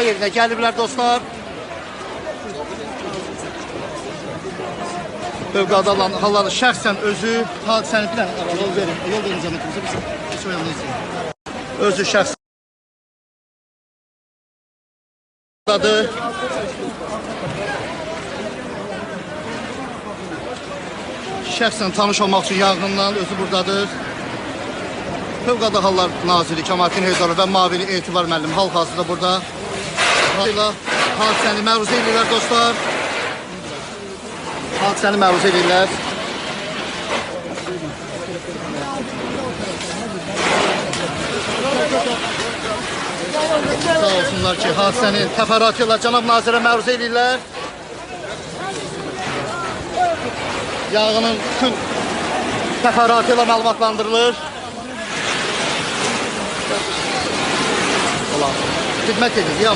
hadisə yerinə gəliblər dostlar. Fövqəladə olan hallarda şəxsən özü hadisəni ara yol verin. Yol verin cəmiyyətimizə biz bir soyalım. Özü şəxsən buradadır. Şəxsən tanış olmaq üçün yanğından özü buradadır. Fövqəladə Hallar Naziri Kemalettin Heydərov və Mavili Etibar müəllim hal-hazırda burada. Ilə hadisəni məruzə edirlər dostlar. Hadisəni məruzə edirlər. Sağ olsunlar ki, hadisəni təfərrüatı ilə cənab nazirə məruzə edirlər. Yanğının bütün təfərrüatı ilə məlumatlandırılır. Xidmət edir, ya